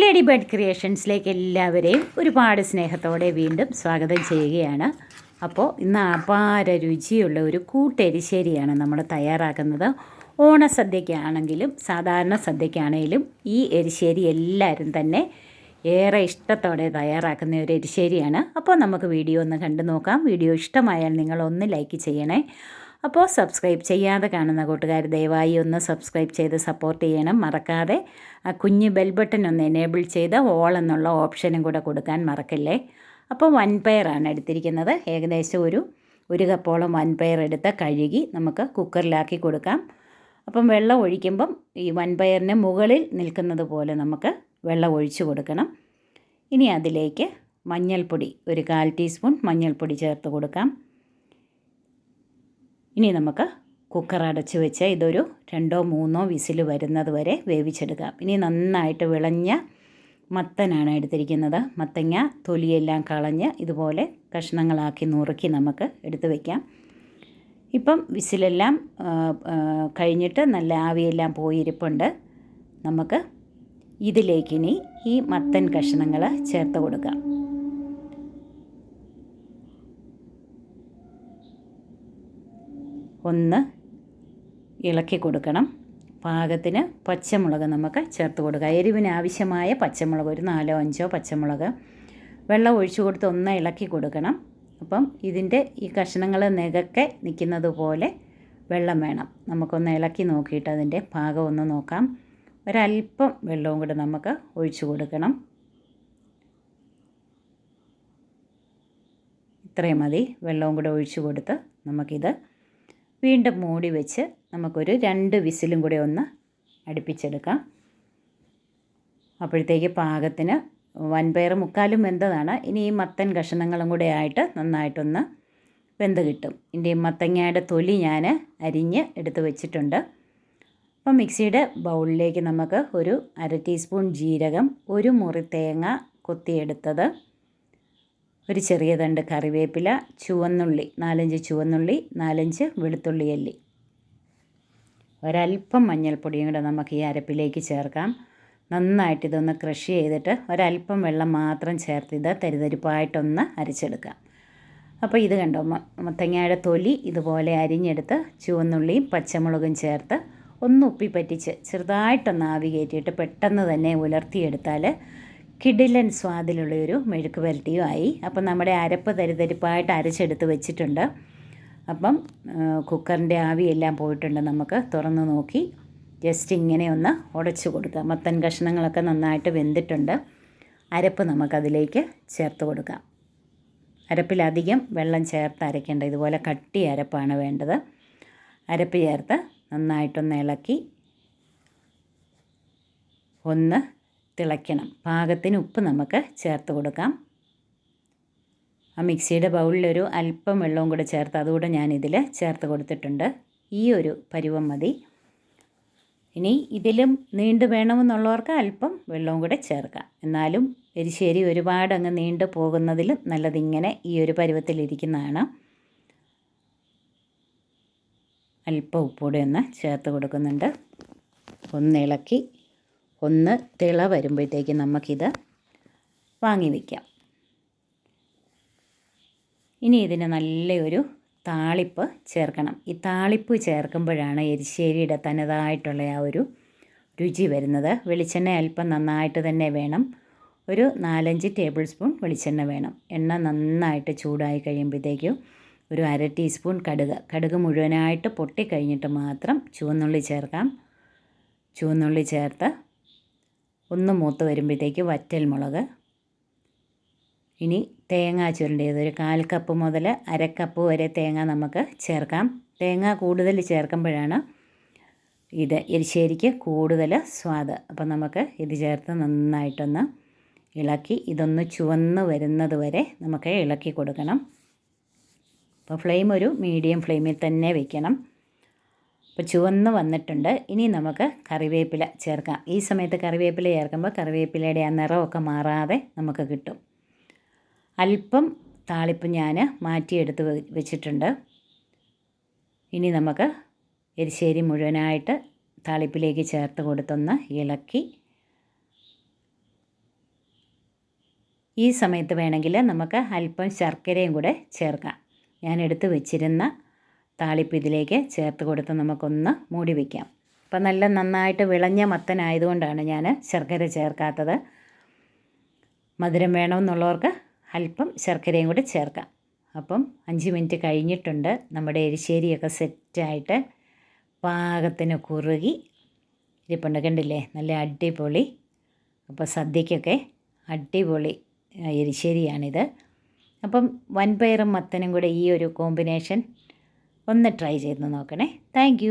Lady bird ക്രിയേഷൻസിലേക്ക് എല്ലാവരെയും ഒരുപാട് സ്നേഹത്തോടെ വീണ്ടും സ്വാഗതം ചെയ്യുകയാണ്. അപ്പോൾ ഇന്ന് അപാര രുചിയുള്ള ഒരു കൂട്ടെരിശ്ശേരിയാണ് നമ്മൾ തയ്യാറാക്കുന്നത്. ഓണസദ്യക്കാണെങ്കിലും സാധാരണ സദ്യക്കാണെങ്കിലും ഈ എരിശ്ശേരി എല്ലാവരും തന്നെ ഏറെ ഇഷ്ടത്തോടെ തയ്യാറാക്കുന്ന ഒരു എരിശ്ശേരിയാണ്. അപ്പോൾ നമുക്ക് വീഡിയോ ഒന്ന് കണ്ടു നോക്കാം. വീഡിയോ ഇഷ്ടമായാൽ നിങ്ങൾ ഒന്ന് ലൈക്ക് ചെയ്യണേ. അപ്പോൾ സബ്സ്ക്രൈബ് ചെയ്യാതെ കാണുന്ന കൂട്ടുകാർ ദയവായി ഒന്ന് സബ്സ്ക്രൈബ് ചെയ്ത് സപ്പോർട്ട് ചെയ്യണം. മറക്കാതെ ആ കുഞ്ഞ് ബെൽ ബട്ടൺ ഒന്ന് എനേബിൾ ചെയ്ത് ഓൾ എന്നുള്ള ഓപ്ഷനും കൂടെ കൊടുക്കാൻ മറക്കല്ലേ? അപ്പോൾ വൻ ആണ് എടുത്തിരിക്കുന്നത്. ഏകദേശം ഒരു ഒരു കപ്പോളം വൺ പയർ എടുത്ത് കഴുകി നമുക്ക് കുക്കറിലാക്കി കൊടുക്കാം. അപ്പം വെള്ളം ഒഴിക്കുമ്പം ഈ വൺ പയറിന് മുകളിൽ നിൽക്കുന്നത് പോലെ നമുക്ക് വെള്ളം ഒഴിച്ചു കൊടുക്കണം. ഇനി അതിലേക്ക് മഞ്ഞൾപ്പൊടി ഒരു കാൽ ടീസ്പൂൺ മഞ്ഞൾപ്പൊടി ചേർത്ത് കൊടുക്കാം. ഇനി നമുക്ക് കുക്കർ അടച്ച് വെച്ച് ഇതൊരു രണ്ടോ മൂന്നോ വിസിൽ വരുന്നത് വരെ വേവിച്ചെടുക്കാം. ഇനി നന്നായിട്ട് വിളഞ്ഞ മത്തനാണ് എടുത്തിരിക്കുന്നത്. മത്തങ്ങ തൊലിയെല്ലാം കളഞ്ഞ് ഇതുപോലെ കഷ്ണങ്ങളാക്കി നുറുക്കി നമുക്ക് എടുത്തു വയ്ക്കാം ഇപ്പം വിസിലെല്ലാം കഴിഞ്ഞിട്ട് നല്ല ആവിയെല്ലാം പോയിരിപ്പുണ്ട്. നമുക്ക് ഇതിലേക്കിനി ഈ മത്തൻ കഷ്ണങ്ങൾ ചേർത്ത് കൊടുക്കാം. ഒന്ന് ഇളക്കി കൊടുക്കണം. പാകത്തിന് പച്ചമുളക് നമുക്ക് ചേർത്ത് കൊടുക്കുക എരിവിന് ആവശ്യമായ പച്ചമുളക് ഒരു നാലോ അഞ്ചോ പച്ചമുളക്. വെള്ളം ഒഴിച്ചു കൊടുത്ത് ഒന്ന് ഇളക്കി കൊടുക്കണം. അപ്പം ഇതിന്റെ ഈ കഷ്ണങ്ങൾ നികക്കെ നിൽക്കുന്നത് പോലെ വെള്ളം വേണം. നമുക്കൊന്ന് ഇളക്കി നോക്കിയിട്ട് അതിന്റെ പാകം ഒന്ന് നോക്കാം. ഒരല്പം വെള്ളവും കൂടെ നമുക്ക് ഒഴിച്ചു കൊടുക്കണം. ഇത്രയും മതി. വെള്ളവും കൂടെ ഒഴിച്ചു കൊടുത്ത് നമുക്കിത് വീണ്ടും മൂടി വെച്ച് നമുക്കൊരു രണ്ട് വിസിലും കൂടി ഒന്ന് അടുപ്പിച്ചെടുക്കാം. അപ്പോഴത്തേക്ക് പാകത്തിന് വൻപയർ മുക്കാലും വെന്തതാണ്. ഇനി ഈ മത്തൻ കഷണങ്ങളും കൂടെ ആയിട്ട് നന്നായിട്ടൊന്ന് വെന്ത് കിട്ടും. ഇതിന്റെ മത്തങ്ങയുടെ തൊലി ഞാൻ അരിഞ്ഞ് എടുത്ത് വെച്ചിട്ടുണ്ട്. അപ്പം മിക്സിയുടെ ബൗളിലേക്ക് നമുക്ക് ഒരു അര ടീസ്പൂൺ ജീരകം ഒരു മുറി തേങ്ങ കൊത്തിയെടുത്തത് ഒരു ചെറിയ തണ്ട് കറിവേപ്പില ചുവന്നുള്ളി നാലഞ്ച് ചുവന്നുള്ളി നാലഞ്ച് വെളുത്തുള്ളി അല്ലി. ഒരല്പം മഞ്ഞൾപ്പൊടിയും കൂടെ നമുക്ക് ഈ അരപ്പിലേക്ക് ചേർക്കാം. നന്നായിട്ട് ഇതൊന്ന് ക്രഷ് ചെയ്തിട്ട് ഒരല്പം വെള്ളം മാത്രം ചേർത്ത് ഇത് തരിതരിപ്പായിട്ടൊന്ന് അരച്ചെടുക്കാം. അപ്പോൾ ഇത് കണ്ടോ മത്തങ്ങയുടെ തൊലി ഇതുപോലെ അരിഞ്ഞെടുത്ത് ചുവന്നുള്ളിയും പച്ചമുളകും ചേർത്ത് ഒന്ന് ഉപ്പി പറ്റിച്ച് ചെറുതായിട്ടൊന്ന് ആവി കയറ്റിയിട്ട് പെട്ടെന്ന് തന്നെ ഉലർത്തിയെടുത്താൽ കിഡിലൻ സ്വാദിലുള്ള ഒരു മെഴുക്ക് പുരട്ടിയും അപ്പം നമ്മുടെ അരപ്പ് തരിതരിപ്പായിട്ട് അരച്ചെടുത്ത് വെച്ചിട്ടുണ്ട്. അപ്പം കുക്കറിന്റെ ആവിയെല്ലാം പോയിട്ടുണ്ട് നമുക്ക് തുറന്ന് നോക്കി. ജസ്റ്റ് ഇങ്ങനെ ഒന്ന് ഉടച്ചു കൊടുക്കുക മത്തൻ കഷ്ണങ്ങളൊക്കെ നന്നായിട്ട് വെന്തിട്ടുണ്ട്. അരപ്പ് നമുക്കതിലേക്ക് ചേർത്ത് കൊടുക്കാം. അരപ്പിലധികം വെള്ളം ചേർത്ത് അരയ്ക്കേണ്ട ഇതുപോലെ കട്ടി അരപ്പാണ് വേണ്ടത്. അരപ്പ് ചേർത്ത് നന്നായിട്ടൊന്ന് ഇളക്കി ഒന്ന് തിളയ്ക്കണം. പാകത്തിന് ഉപ്പ് നമുക്ക് ചേർത്ത് കൊടുക്കാം. ആ മിക്സിയുടെ ബൗളിലൊരു അല്പം വെള്ളവും കൂടെ ചേർത്ത് അതുകൂടെ ഞാനിതിൽ ചേർത്ത് കൊടുത്തിട്ടുണ്ട്. ഈ ഒരു പരുവം മതി. ഇനി ഇതിലും നീണ്ടു വേണമെന്നുള്ളവർക്ക് അല്പം വെള്ളവും കൂടെ ചേർക്കാം. എന്നാലും എരിശ്ശേരി ഒരുപാട് അങ്ങ് നീണ്ടു പോകുന്നതിലും നല്ലതിങ്ങനെ ഈ ഒരു പരുവത്തിലിരിക്കുന്നതാണ് അല്പം ഉപ്പൂടെ ഒന്ന് ചേർത്ത് കൊടുക്കുന്നുണ്ട്. ഒന്ന് ഇളക്കി ഒന്ന് തിള വരുമ്പോഴത്തേക്ക് നമുക്കിത് വാങ്ങി വയ്ക്കാം ഇനി ഇതിന് നല്ലൊരു താളിപ്പ് ചേർക്കണം. ഈ താളിപ്പ് ചേർക്കുമ്പോഴാണ് എരിശ്ശേരിയുടെ തനതായിട്ടുള്ള ആ ഒരു രുചി വരുന്നത്. വെളിച്ചെണ്ണ അല്പം നന്നായിട്ട് തന്നെ വേണം. ഒരു നാലഞ്ച് ടേബിൾ സ്പൂൺ വെളിച്ചെണ്ണ വേണം. എണ്ണ നന്നായിട്ട് ചൂടായി കഴിയുമ്പോഴത്തേക്കും ഒരു അര ടീസ്പൂൺ കടുക്. കടുക് മുഴുവനായിട്ട് പൊട്ടിക്കഴിഞ്ഞിട്ട് മാത്രം ചുവന്നുള്ളി ചേർക്കാം. ചുവന്നുള്ളി ചേർത്ത് ഒന്ന് മൂത്ത് വരുമ്പോഴത്തേക്ക് വറ്റൽ മുളക്. ഇനി തേങ്ങ ചുരണ്ടിയത് ഒരു കാൽ കപ്പ് മുതൽ അരക്കപ്പ് വരെ തേങ്ങ നമുക്ക് ചേർക്കാം. തേങ്ങ കൂടുതൽ ചേർക്കുമ്പോഴാണ് ഇത് എരിശ്ശേരിക്ക് കൂടുതൽ സ്വാദ്. അപ്പം നമുക്ക് ഇത് ചേർത്ത് നന്നായിട്ടൊന്ന് ഇളക്കി ഇതൊന്ന് ചുവന്ന് വരുന്നത് വരെ നമുക്ക് ഇളക്കി കൊടുക്കണം. അപ്പോൾ ഫ്ലെയിം ഒരു മീഡിയം ഫ്ലെയിമിൽ തന്നെ വെക്കണം. അപ്പോൾ ചുവന്ന് വന്നിട്ടുണ്ട്. ഇനി നമുക്ക് കറിവേപ്പില ചേർക്കാം. ഈ സമയത്ത് കറിവേപ്പില ചേർക്കുമ്പോൾ കറിവേപ്പിലയുടെ ആ നിറമൊക്കെ മാറാതെ നമുക്ക് കിട്ടും. അല്പം താളിപ്പ് ഞാൻ മാറ്റിയെടുത്ത് വെച്ചിട്ടുണ്ട്. ഇനി നമുക്ക് എരിശ്ശേരി മുഴുവനായിട്ട് താളിപ്പിലേക്ക് ചേർത്ത് കൊടുത്തൊന്ന് ഇളക്കി. ഈ സമയത്ത് വേണമെങ്കിൽ നമുക്ക് അല്പം ശർക്കരയും കൂടെ ചേർക്കാം. ഞാൻ എടുത്ത് വെച്ചിരുന്ന താളിപ്പ് ഇതിലേക്ക് ചേർത്ത് കൊടുത്ത് നമുക്കൊന്ന് മൂടി വയ്ക്കാം അപ്പം നല്ല നന്നായിട്ട് വിളഞ്ഞ മത്തനായതുകൊണ്ടാണ് ഞാൻ ശർക്കര ചേർക്കാത്തത്. മധുരം വേണമെന്നുള്ളവർക്ക് അല്പം ശർക്കരയും കൂടി ചേർക്കാം. അപ്പം അഞ്ച് മിനിറ്റ് കഴിഞ്ഞിട്ടുണ്ട്. നമ്മുടെ എരിശ്ശേരിയൊക്കെ സെറ്റായിട്ട് പാകത്തിന് കുറുകി. ഇരിപ്പുണ്ട് കണ്ടില്ലേ? നല്ല അടിപൊളി. അപ്പോൾ സദ്യക്കൊക്കെ അടിപൊളി എരിശ്ശേരിയാണിത്. അപ്പം വൻപയറും മത്തനും കൂടെ ഈ ഒരു കോമ്പിനേഷൻ ഒന്ന് ട്രൈ ചെയ്ത് നോക്കണേ. താങ്ക്